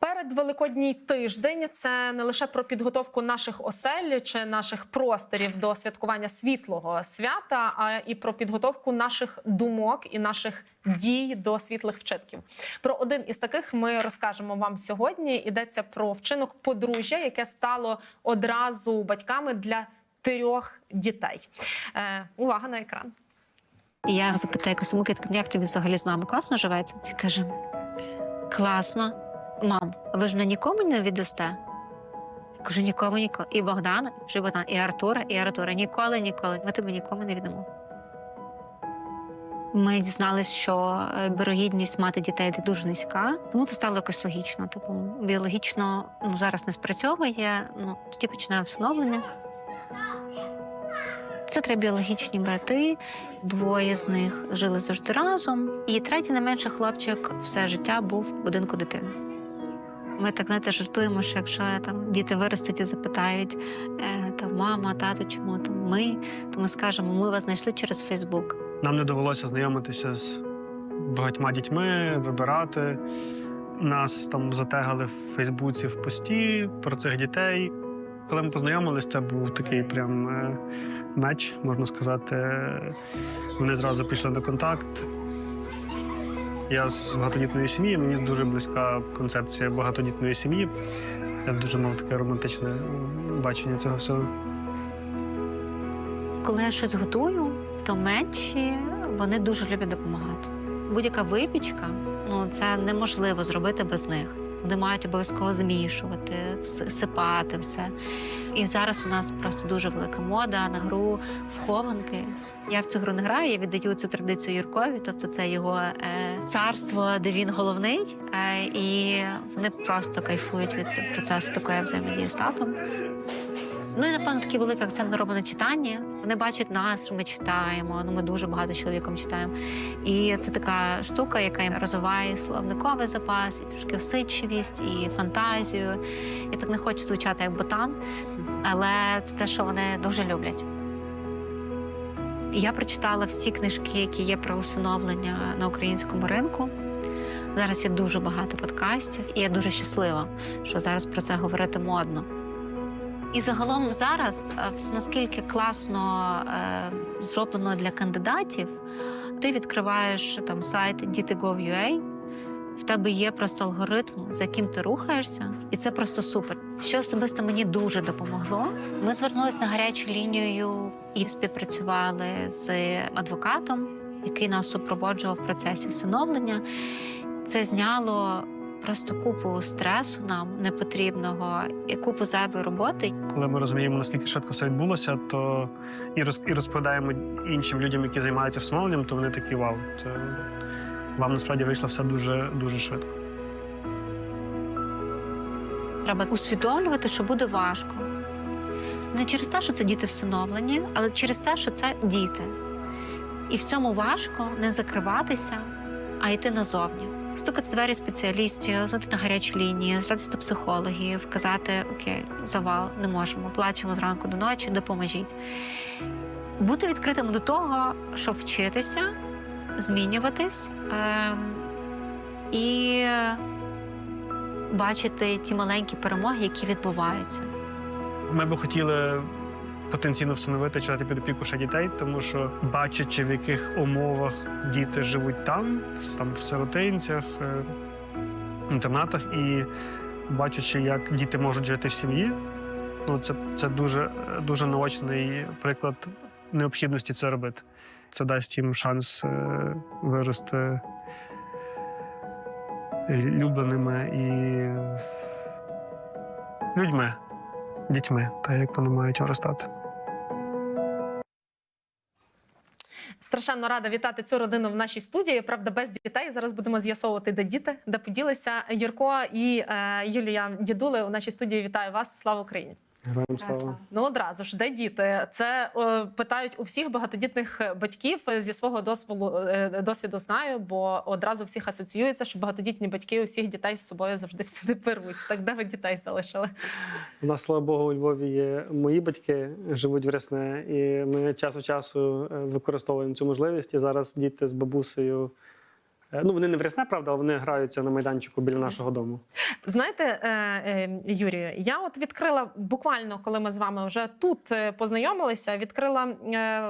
Перед Великодній тиждень це не лише про підготовку наших осель чи наших просторів до святкування світлого свята, а і про підготовку наших думок і наших дій до світлих вчинків. Про один із таких ми розкажемо вам сьогодні. Йдеться про вчинок подружжя, яке стало одразу батьками для трьох дітей. Е, увага на екран. Я запитаю якось як тобі взагалі з нами класно живеться? Він каже: класно. Мам, ви ж мене нікому не віддасте? Кажу, нікому ніколи. І Богдана, і Богдана, і Артура, і Артура. Ніколи, ніколи. Ми тебе нікому не віддамо. Ми дізналися, що е, вирогідність мати дітей дуже низька, тому це стало якось логічно. Типу, біологічно ну, зараз не спрацьовує, ну тоді починає всиновлення. Це три біологічні брати, двоє з них жили завжди разом. І третій найменший хлопчик все життя був в будинку дитини. Ми так знаєте, жартуємо, що якщо там діти виростуть і запитають е, там мама, тато, чому там ми, то ми скажемо, ми вас знайшли через Фейсбук. Нам не довелося знайомитися з багатьма дітьми, вибирати. Нас там затегали в Фейсбуці в пості про цих дітей. Коли ми познайомилися, це був такий прям е, меч, можна сказати. Вони зразу пішли на контакт. Я з багатодітної сім'ї, мені дуже близька концепція багатодітної сім'ї. Я дуже мав таке романтичне бачення цього всього. Коли я щось готую, то менші вони дуже люблять допомагати. Будь-яка випічка, ну це неможливо зробити без них. Вони мають обов'язково змішувати, сипати все. І зараз у нас просто дуже велика мода на гру в хованки. Я в цю гру не граю, я віддаю цю традицію Юркові, тобто це його е, царство, де він головний. Е, і вони просто кайфують від процесу такої взаємодії з татом. Ну і напевно такий великий акцент ми робимо на читанні. Вони бачать нас, що ми читаємо. Ну ми дуже багато чоловіком читаємо. І це така штука, яка розвиває словниковий запас, і трошки усидчивість, і фантазію. Я так не хочу звучати як ботан, але це те, що вони дуже люблять. Я прочитала всі книжки, які є про усиновлення на українському ринку. Зараз є дуже багато подкастів, і я дуже щаслива, що зараз про це говорити модно. І загалом зараз е, наскільки класно е, зроблено для кандидатів, ти відкриваєш там сайт dіти.gov.ua, в тебе є просто алгоритм, за яким ти рухаєшся, і це просто супер. Що особисто мені дуже допомогло. Ми звернулися на гарячу лінію і співпрацювали з адвокатом, який нас супроводжував в процесі всиновлення. Це зняло просто купу стресу нам непотрібного і купу зайвої роботи. Коли ми розуміємо, наскільки швидко все відбулося, то і роз- і розповідаємо іншим людям, які займаються встановленням, то вони такі вау. Це вам насправді вийшло все дуже дуже швидко. Треба усвідомлювати, що буде важко. Не через те, що це діти всиновлені, але через те, що це діти. І в цьому важко не закриватися, а йти назовні. Стукати двері спеціалістів, звати на гарячі лінії, звертатися до психологів, казати Окей, завал, не можемо, плачемо зранку до ночі, допоможіть. Бути відкритим до того, щоб вчитися, змінюватись ем, і бачити ті маленькі перемоги, які відбуваються. Ми би хотіли потенційно встановити чи дати під опіку ще дітей, тому що бачачи, в яких умовах діти живуть там, там в сиротинцях, е, інтернатах, і бачачи, як діти можуть жити в сім'ї, ну це, це дуже, дуже наочний приклад необхідності це робити. Це дасть їм шанс е, вирости любленими і людьми, дітьми, так як вони мають виростати. Страшенно рада вітати цю родину в нашій студії. Правда, без дітей. Зараз будемо з'ясовувати, де діти, де поділися. Юрко і е, Юлія Дідули у нашій студії. Вітаю вас! Слава Україні! Героям слава. Ну одразу ж, де діти? Це е, питають у всіх багатодітних батьків. Зі свого досвіду, е, досвіду знаю, бо одразу всіх асоціюється, що багатодітні батьки усіх дітей з собою завжди всюди беруть. Так де ви дітей залишили? У нас, слава Богу, у Львові є мої батьки, живуть в Рясне, і ми час від часу е, використовуємо цю можливість. І зараз діти з бабусею Е, Ну, вони не в рясне, правда, але вони граються на майданчику біля нашого дому. Знаєте, е, е, Юрію, я от відкрила буквально, коли ми з вами вже тут е, познайомилися, відкрила е,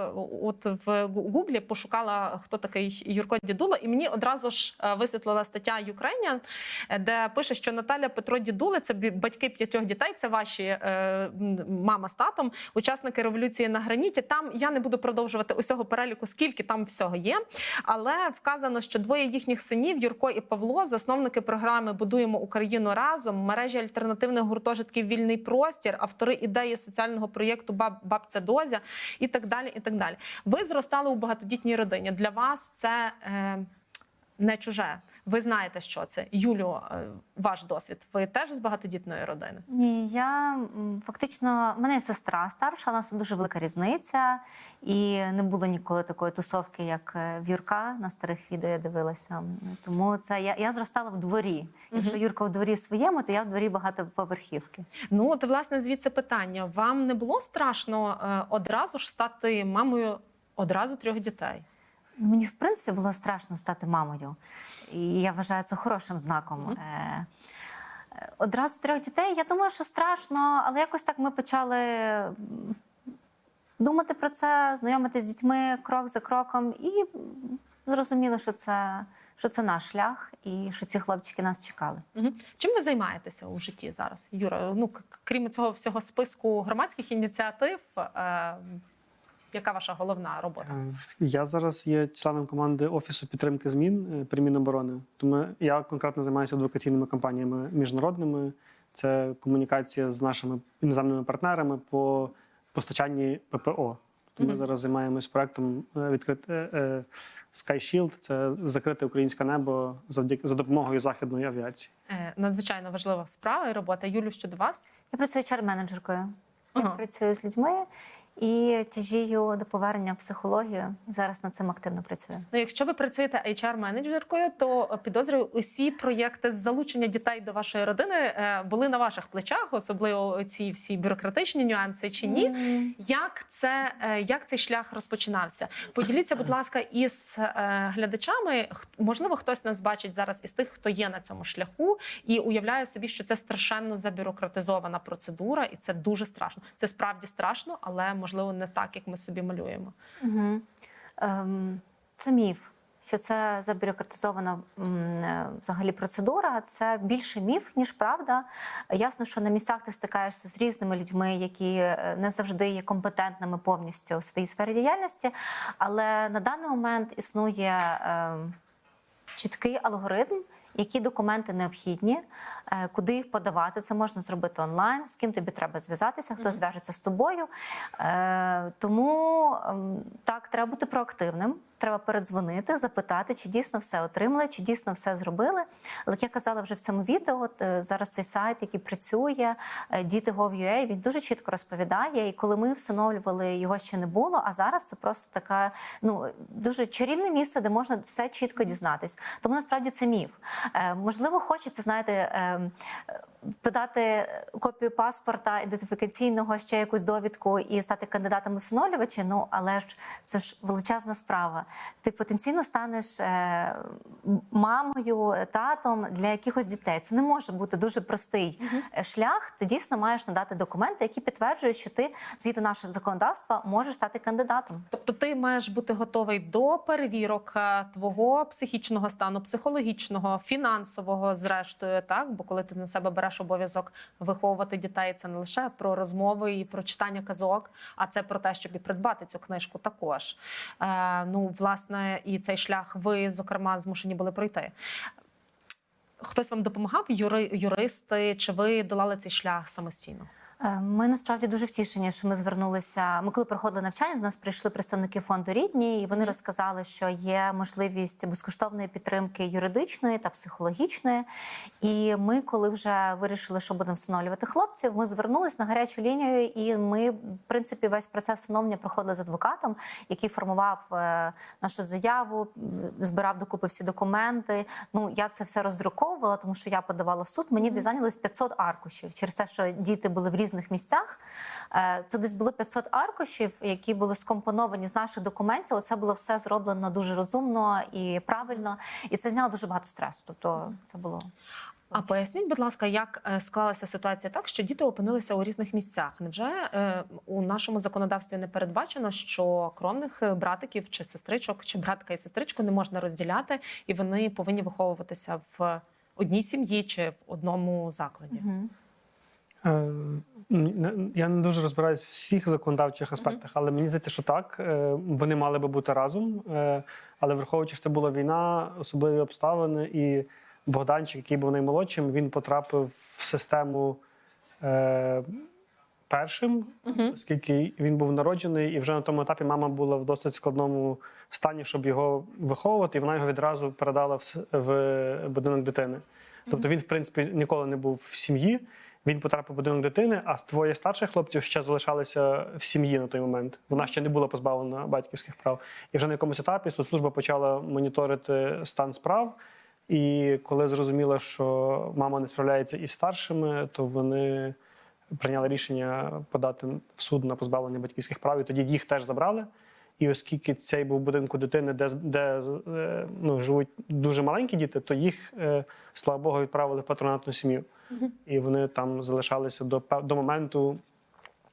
от в Гуглі, пошукала, хто такий Юрко Дідуло, і мені одразу ж е, висвітлила стаття Ukrainian, е, де пише, що Наталя Петро Дідули це батьки п'ятьох дітей, це ваші е, мама з татом, учасники революції на граніті. Там я не буду продовжувати усього переліку, скільки там всього є. Але вказано, що двоє їхніх синів Юрко і Павло, засновники програми Будуємо Україну разом, мережі альтернативних гуртожитків Вільний простір, автори ідеї соціального проєкту Баб Бабця Дозя і так далі. І так далі. Ви зростали у багатодітній родині. Для вас це е, не чуже. Ви знаєте, що це. Юлю, е, ваш досвід. Ви теж з багатодітної родини? Ні, я фактично, в мене є сестра старша, у нас дуже велика різниця, і не було ніколи такої тусовки, як е, в Юрка на старих відео я дивилася. Тому це я, я зростала в дворі. Якщо Юрка в дворі своєму, то я в дворі багатоповерхівки. Ну, от, власне, звідси питання. Вам не було страшно е, одразу ж стати мамою одразу трьох дітей? Мені в принципі було страшно стати мамою, і я вважаю це хорошим знаком. Е, е, Одразу трьох дітей. Я думаю, що страшно, але якось так ми почали думати про це, знайомитися з дітьми крок за кроком, і зрозуміли, що це, що це наш шлях, і що ці хлопчики нас чекали. Угу. Чим ви займаєтеся у житті зараз, Юра? Ну крім цього всього списку громадських ініціатив, е, яка ваша головна робота? Е, Я зараз є членом команди Офісу підтримки змін е, при Міноборони. Тому я конкретно займаюся адвокаційними кампаніями міжнародними. Це комунікація з нашими іноземними партнерами по постачанні ППО. Тобто ми Мгм. зараз займаємось проектом е, відкрите Sky Shield – це закрите українське небо завдяки за допомогою західної авіації. Надзвичайно важлива справа і робота. Юлю, щодо вас? Я працюю чар-менеджеркою. Ага. Я працюю з людьми і тяжію до повернення в психологію. Зараз над цим активно працюю. Ну, якщо ви працюєте HR-менеджеркою, то е, підозрюю, усі проєкти з залучення дітей до вашої родини е, були на ваших плечах, особливо ці всі бюрократичні нюанси чи ні. Як це е, як цей шлях розпочинався? Поділіться, будь ласка, із глядачами. Можливо, хтось нас бачить зараз із тих, хто є на цьому шляху, і уявляє собі, що це страшенно забюрократизована процедура, і це дуже страшно. Це справді страшно, але можливо не так, як ми собі малюємо. Угу. Ем, це міф. Що це забюрократизована е, взагалі процедура, це більше міф, ніж правда. Ясно, що на місцях ти стикаєшся з різними людьми, які е, не завжди є компетентними повністю у своїй сфері діяльності. Але на даний момент існує ем, чіткий алгоритм, які документи необхідні, е, куди їх подавати. Це можна зробити онлайн, з ким тобі треба зв'язатися, хто Мгм. зв'яжеться з тобою. Е, Тому ем, так, треба бути проактивним. Треба передзвонити, запитати, чи дійсно все отримали, чи дійсно все зробили. Але як я казала вже в цьому відео, от е, зараз цей сайт, який працює, е, діти.gov.ua, він дуже чітко розповідає. І коли ми встановлювали, його ще не було. А зараз це просто така ну дуже чарівне місце, де можна все чітко дізнатись. Тому насправді це міф. Е, можливо, хочеться, знаєте. е, Подати копію паспорта, ідентифікаційного, ще якусь довідку і стати кандидатом у. Ну але ж це ж величезна справа. Ти потенційно станеш е, мамою, татом для якихось дітей. Це не може бути дуже простий е, шлях. Ти дійсно маєш надати документи, які підтверджують, що ти згідно нашого законодавства можеш стати кандидатом. Тобто, ти маєш бути готовий до перевірок е, твого психічного стану, психологічного, фінансового, зрештою, так бо коли ти на себе береш обов'язок виховувати дітей, це не лише про розмови і про читання казок, а це про те, щоб і придбати цю книжку також. Е, ну, власне, і цей шлях ви, зокрема, змушені були пройти. Хтось вам допомагав, юри, юристи, чи ви долали цей шлях самостійно? Е, Ми насправді дуже втішені, що ми звернулися. Ми коли проходили навчання, до нас прийшли представники фонду рідні, і вони розказали, що є можливість безкоштовної підтримки юридичної та психологічної. І ми, коли вже вирішили, що будемо встановлювати хлопців, ми звернулися на гарячу лінію, і ми, в принципі, весь процес встановлення проходили з адвокатом, який формував е, нашу заяву, збирав докупи всі документи. Ну я це все роздруковувала, тому що я подавала в суд. Мені десь зайнялось 500 аркушів через те, що діти були в різних різних місцях. Е, Це десь було 500 аркушів, які були скомпоновані з наших документів. але Це було все зроблено дуже розумно і правильно, і це зняло дуже багато стресу. Тобто, це було А поясніть, будь ласка, як е, склалася ситуація так, що діти опинилися у різних місцях? Невже е, у нашому законодавстві не передбачено, що кровних братиків чи сестричок, чи братка і сестричку не можна розділяти, і вони повинні виховуватися в одній сім'ї чи в одному закладі? Мгм. Я не дуже розбираюсь в всіх законодавчих аспектах, але мені здається, що так. е, Вони мали би бути разом. е, Але враховуючи, що це була війна, особливі обставини, і Богданчик, який був наймолодшим, він потрапив в систему е, першим, оскільки він був народжений, і вже на тому етапі мама була в досить складному стані, щоб його виховувати, і вона його відразу передала в будинок дитини. Тобто він, в принципі, ніколи не був в сім'ї. Він потрапив в будинок дитини, а двоє старших хлопців ще залишалися в сім'ї на той момент. Вона ще не була позбавлена батьківських прав. І вже на якомусь етапі соцслужба почала моніторити стан справ. І коли зрозуміла, що мама не справляється із старшими, то вони прийняли рішення подати в суд на позбавлення батьківських прав. І тоді їх теж забрали. І оскільки цей був будинку дитини, де, де е, ну, живуть дуже маленькі діти, то їх, е, слава Богу, відправили в патронатну сім'ю. І вони там залишалися до, до моменту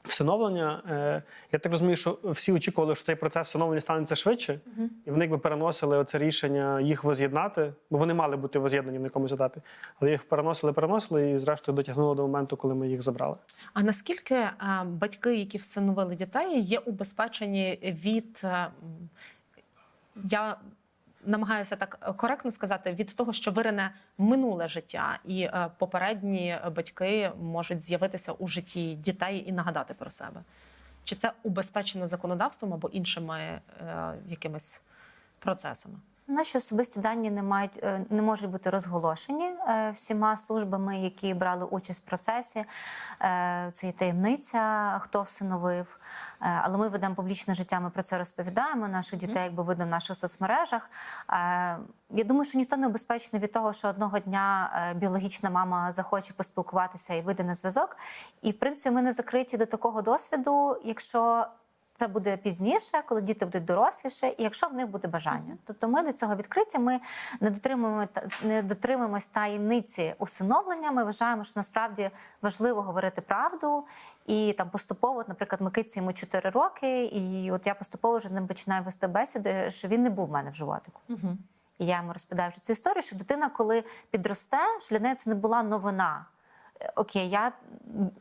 всиновлення. Е, Я так розумію, що всі очікували, що цей процес всиновлення станеться швидше, і вони якби переносили оце рішення їх воз'єднати, бо вони мали бути воз'єднані на якомусь етапі. Але їх переносили, переносили і, зрештою, дотягнуло до моменту, коли ми їх забрали. А наскільки е, батьки, які всиновили дітей, є убезпечені від е, я намагаюся так коректно сказати, від того, що вирине минуле життя, і е, попередні батьки можуть з'явитися у житті дітей і нагадати про себе? Чи це убезпечено законодавством або іншими е, якимись процесами? Наші особисті дані не мають е, не можуть бути розголошені е, всіма службами, які брали участь в процесі. Е, Це є таємниця, хто всиновив. Але ми ведемо публічне життя. Ми про це розповідаємо. Наших дітей якби видно в наших соцмережах. Я думаю, що ніхто не обезпечений від того, що одного дня біологічна мама захоче поспілкуватися і вийде на зв'язок. І в принципі, ми не закриті до такого досвіду, якщо це буде пізніше, коли діти будуть доросліше, і якщо в них буде бажання. Тобто ми до цього відкриті, ми не дотримуємо не дотримуємось таємниці усиновлення. Ми вважаємо, що насправді важливо говорити правду. І там поступово, от, наприклад, Микиці йому 4 роки, і от я поступово вже з ним починаю вести бесіди, що він не був в мене в животику. Угу. І я йому розповідаю вже цю історію, що дитина, коли підросте, що для неї це не була новина. Окей, я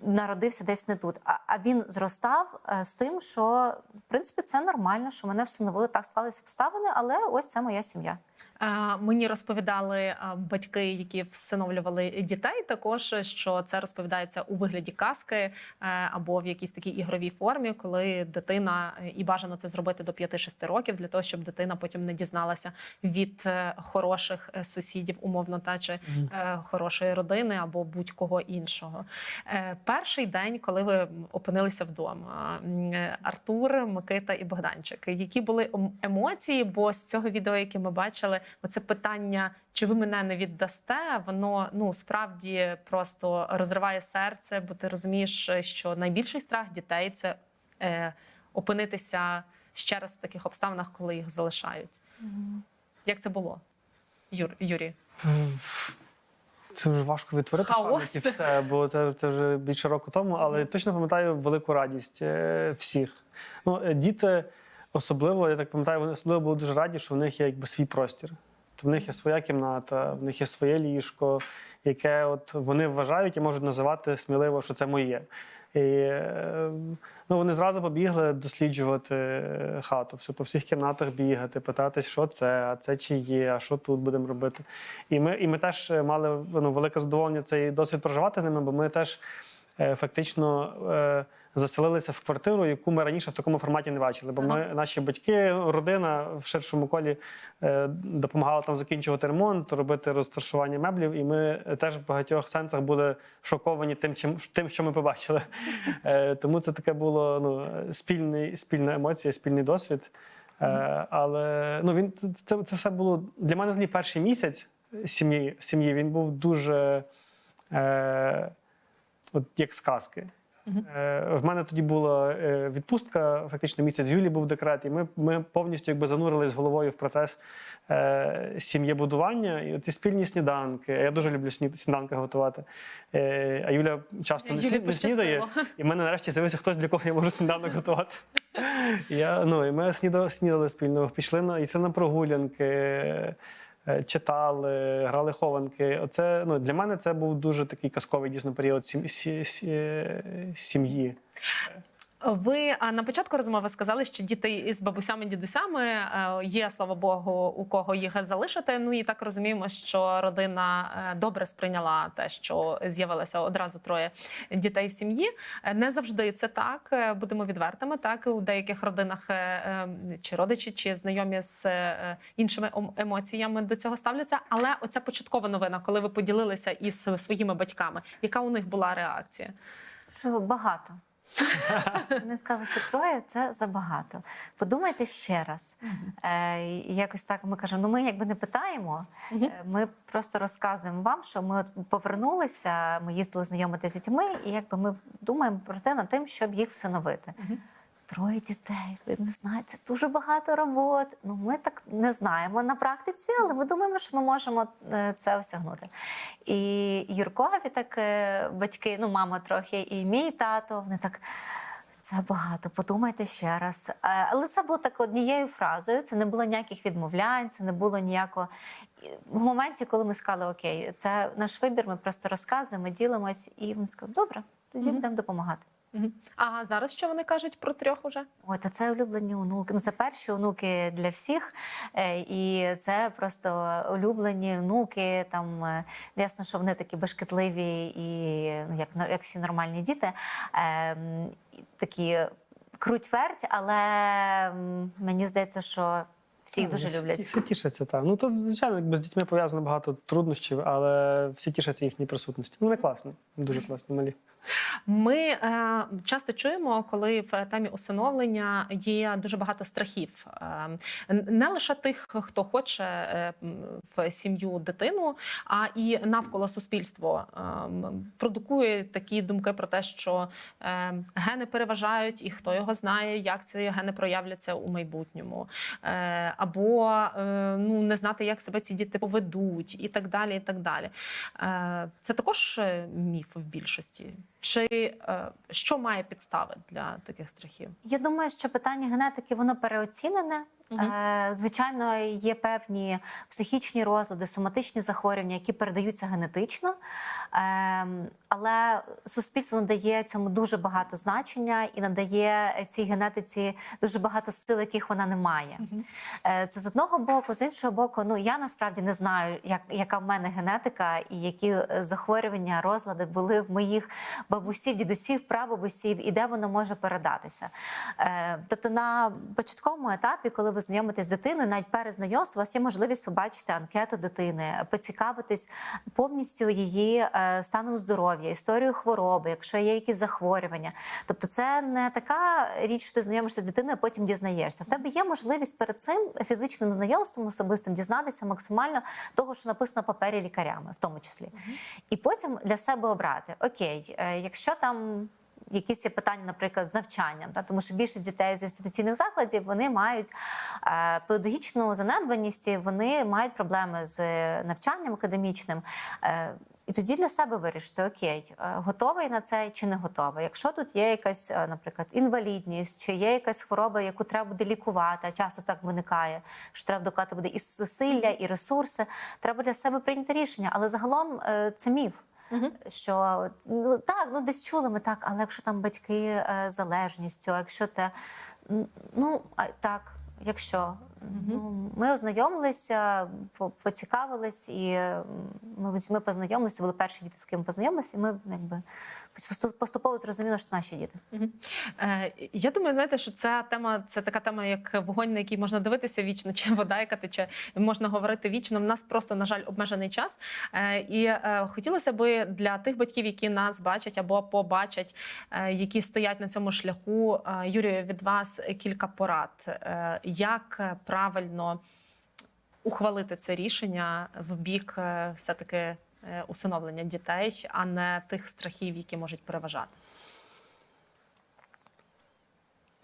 народився десь не тут. А, а він зростав е, з тим, що в принципі це нормально, що мене всиновили, так склались обставини, але ось це моя сім'я. Мені розповідали батьки, які всиновлювали дітей, також що це розповідається у вигляді казки е, або в якійсь такій ігровій формі, коли дитина і бажано це зробити до 5-6 років, для того, щоб дитина потім не дізналася від е, хороших е, сусідів, умовно та чи хорошої родини або будь-кого іншого. Перший день, коли ви опинилися вдома, Артур, Микита і Богданчик, які були ем- емоції? Бо з цього відео, яке ми бачили, оце питання, чи ви мене не віддасте, воно ну справді просто розриває серце, бо ти розумієш, що найбільший страх дітей це е, опинитися ще раз в таких обставинах, коли їх залишають. Як це було, Юр, Юрій? Це вже важко відтворити в Хаос. пам'яті все, бо це, це вже більше року тому, але точно пам'ятаю велику радість е, всіх. Ну, е, діти особливо, я так пам'ятаю, вони особливо були дуже раді, що в них є якби свій простір. В них є своя кімната, в них є своє ліжко, яке от вони вважають і можуть називати сміливо, що це моє. І е, ну, вони зразу побігли досліджувати хату, все по всіх кімнатах бігати, питатись, що це, а це чи є, а що тут будемо робити. І ми, і ми теж мали ну, велике задоволення цей досвід проживати з ними, бо ми теж е, фактично е, заселилися в квартиру, яку ми раніше в такому форматі не бачили. Бо ми, наші батьки, родина в ширшому колі е, допомагала там закінчувати ремонт, робити розташування меблів. І ми теж в багатьох сенсах були шоковані тим, чим, тим що ми побачили. Е, тому це таке було ну, спільний, спільна емоція, спільний досвід. Е, але ну, він, це, це все було для мене взагалі перший місяць сім'ї, сім'ї він був дуже е, от, як сказки. Е, В мене тоді була е, відпустка, фактично місяць Юлі був декрет, і ми, ми повністю якби занурились головою в процес е, сім'єбудування. І ці спільні сніданки. Я дуже люблю сніданки готувати. Е, а Юля часто не, Юлі не снідає. І в мене нарешті з'явився хтось, для кого я можу сніданок готувати. Я, ну, і ми снідали, спільно, пішли на, і це на прогулянки, читали, грали хованки. Оце, ну, для мене це був дуже такий казковий дійсно період сім, сі, сі, е, сім'ї. Ви на початку розмови сказали, що діти із бабусями, дідусями е, є, слава Богу, у кого їх залишити. Ну і так розуміємо, що родина е, добре сприйняла те, що з'явилося одразу троє дітей в сім'ї. Е, Не завжди це так. Будемо відвертими. Так у деяких родинах чи родичі, чи знайомі з іншими ем- емоціями до цього ставляться. Але оця початкова новина, коли ви поділилися із своїми батьками, яка у них була реакція? Що багато. Вони сказали, що троє це забагато. Подумайте ще раз. Е, і якось так ми кажемо: ну ми якби не питаємо, е, ми просто розказуємо вам, що ми от повернулися, ми їздили знайомитися з дітьми, і якби ми думаємо про те над тим, щоб їх всиновити. Троє дітей, ви не знаєте, дуже багато роботи. Ну, ми так не знаємо на практиці, але ми думаємо, що ми можемо е, це осягнути. І Юркові так е, батьки, ну мама трохи, і мій тато, вони так. Це багато, подумайте ще раз. Е, Але це було так однією фразою. Це не було ніяких відмовлянь, це не було ніякого. В моменті, коли ми сказали, окей, це наш вибір, ми просто розказуємо, ділимось, і вони сказали, добре, тоді Мгм. будемо допомагати. А зараз що вони кажуть про трьох уже? Ой, та це улюблені онуки. Ну це перші онуки для всіх, Е, і це просто улюблені онуки. Там е, ясно, що вони такі бешкетливі і ну, як, як всі нормальні діти. Ем, Такі круть верть, але мені здається, що всі їх дуже Всі- люблять. Всі тішаться, так. Ну то звичайно, якби з дітьми пов'язано багато труднощів, але всі тішаться їхній присутності. Ну, Вони класні, дуже класні малі. Ми е, часто чуємо, коли в темі усиновлення є дуже багато страхів. Е, не лише тих, хто хоче е, в сім'ю дитину, а і навколо суспільство продукує такі думки про те, що гени переважають, і хто його знає, як ці гени проявляться у майбутньому, або ну не знати, як себе ці діти поведуть, і так далі. І так далі. Це також міф в більшості. Чи е, що має підстави для таких страхів? Я думаю, що питання генетики воно переоцінене. Е, Звичайно, є певні психічні розлади, соматичні захворювання, які передаються генетично. Ем, Але суспільство надає цьому дуже багато значення і надає цій генетиці дуже багато сил, яких вона не має. Е, Це з одного боку, з іншого боку, ну я насправді не знаю, як, яка в мене генетика і які е, захворювання, розлади були в моїх бабусів, дідусів, прабабусів, і де воно може передатися. Тобто на початковому етапі, коли ви знайомитесь з дитиною, навіть перед знайомством, у вас є можливість побачити анкету дитини, поцікавитись повністю її е, станом здоров'я, історію хвороби, якщо є якісь захворювання. Тобто, це не така річ, що ти знайомишся з дитиною, а потім дізнаєшся. В тебе є можливість перед цим фізичним знайомством особистим дізнатися максимально того, що написано на папері лікарями, в тому числі. І потім для себе обрати: окей, е, якщо там. Якісь є питання, наприклад, з навчанням, та тому що більшість дітей з інституційних закладів вони мають е, педагогічну занедбаність, вони мають проблеми з навчанням академічним. Е, і тоді для себе вирішити, окей, е, готовий на це чи не готовий. Якщо тут є якась, е, наприклад, інвалідність, чи є якась хвороба, яку треба буде лікувати, а часто так виникає, що треба докладати буде і зусилля, і ресурси, треба для себе прийняти рішення. Але загалом е, це міф. Мгм. Що ну так, ну десь чули ми так, але якщо там батьки е, залежністю, а якщо те, ну а, так, якщо ну, ми ознайомилися, по- поцікавились, і ми, ми познайомилися, були перші діти, з ким познайомилися, і ми якби поступово зрозуміли, що це наші діти. Е, Я думаю, знаєте, що ця тема це така тема, як вогонь, на який можна дивитися вічно, чи вода, яка тече, можна говорити вічно. В нас просто, на жаль, обмежений час. Е, І е, хотілося би для тих батьків, які нас бачать або побачать, які стоять на цьому шляху. Юрію, від вас кілька порад, як правильно ухвалити це рішення в бік е, все-таки е, усиновлення дітей, а не тих страхів, які можуть переважати.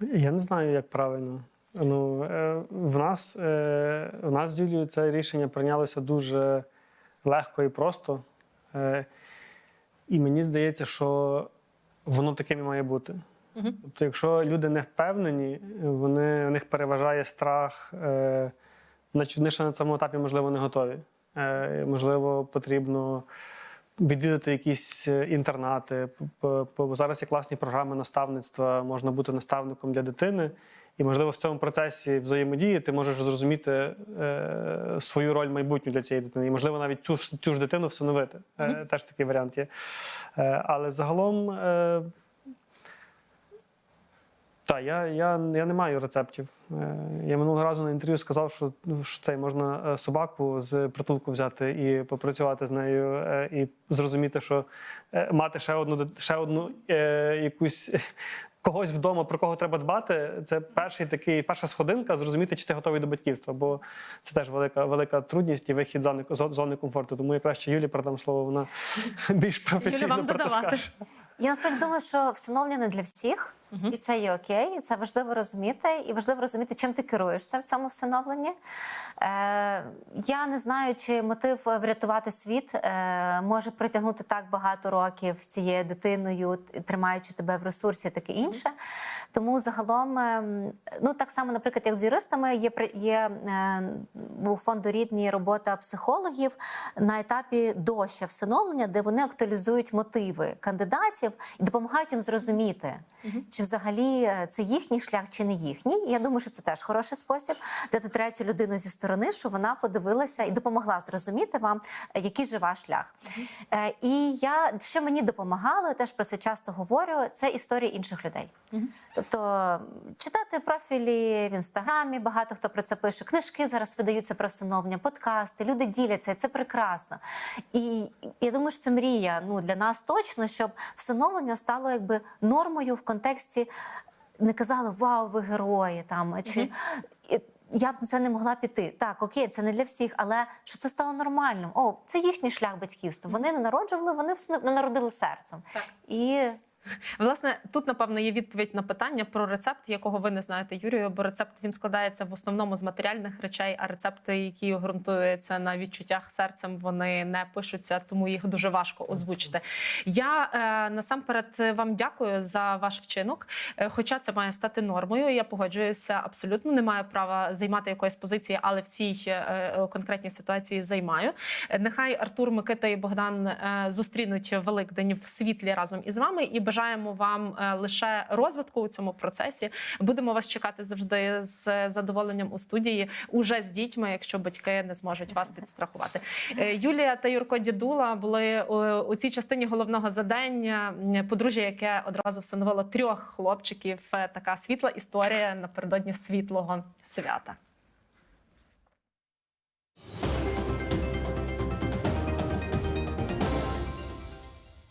Я не знаю, як правильно. Ну, е, в нас, е, в нас з Юлією це рішення прийнялося дуже легко і просто. Е, і мені здається, що воно таким і має бути. Мгм. Тобто, якщо люди не впевнені, вони, у них переважає страх, е, значить вони ще на цьому етапі, можливо, не готові. Е, можливо, потрібно відвідати якісь е, інтернати. Зараз є класні програми наставництва, можна бути наставником для дитини. І, можливо, в цьому процесі взаємодії ти можеш зрозуміти е, свою роль майбутню для цієї дитини. І, можливо, навіть цю ж, цю ж дитину всиновити. Е, теж такий варіант є. Е, але загалом. Е, так, я, я, я не маю рецептів. Е, Я минулого разу на інтерв'ю сказав, що, ну, що це можна е, собаку з притулку взяти і попрацювати з нею, е, і зрозуміти, що мати ще одну ще одну е, якусь когось вдома, про кого треба дбати. Це перший такий, перша сходинка, зрозуміти, чи ти готовий до батьківства, бо це теж велика, велика трудність і вихід з зони, з зони комфорту. Тому я краще Юлі передам слово, вона більш професійно вам про це скаже. Я насправді думаю, що всиновлення не для всіх, і це є окей. І це важливо розуміти, і важливо розуміти, чим ти керуєшся в цьому всиновленні. Е, я не знаю, чи мотив врятувати світ е, може притягнути так багато років цією дитиною, тримаючи тебе в ресурсі, таке інше. Тому загалом, ем, ну так само, наприклад, як з юристами, є є е, у фонду рідні робота психологів на етапі до ще всиновлення, де вони актуалізують мотиви кандидатів і допомагають їм зрозуміти, чи взагалі е, це їхній шлях, чи не їхній. Я думаю, що це теж хороший спосіб взяти третю людину зі сторони, що вона подивилася і допомогла зрозуміти вам, е, який же ваш шлях. Е, І я що мені допомагало, я теж про це часто говорю. Це історії інших людей. Тобто читати профілі в інстаграмі, багато хто про це пише. Книжки зараз видаються про всиновлення, подкасти. Люди діляться, і це прекрасно. І я думаю, що це мрія. Ну для нас точно, щоб всиновлення стало якби нормою в контексті. Не казали Вау, ви герої там чи. Я б на це не могла піти. Так, окей, це не для всіх, але що це стало нормальним. О, це їхній шлях батьківства. Вони не народжували, вони не народили серцем. Так. І Власне, тут напевно є відповідь на питання про рецепт, якого ви не знаєте, Юрію. Бо рецепт він складається в основному з матеріальних речей, а рецепти, які ґрунтуються на відчуттях серцем, вони не пишуться, тому їх дуже важко озвучити. Я е, насамперед вам дякую за ваш вчинок. Е, Хоча це має стати нормою, я погоджуюся абсолютно. Не маю права займати якоїсь позиції, але в цій е, е, конкретній ситуації займаю. Е, Нехай Артур, Микита і Богдан е, зустрінуть Великдень в світлі разом із вами і бажаємо вам е, лише розвитку у цьому процесі. Будемо вас чекати завжди з задоволенням у студії, уже з дітьми, якщо батьки не зможуть вас підстрахувати. Е, Юлія та Юрко Дідула були у, у цій частині головного задання. Подружжя, яке одразу всиновило трьох хлопчиків. Е, Така світла історія напередодні світлого свята.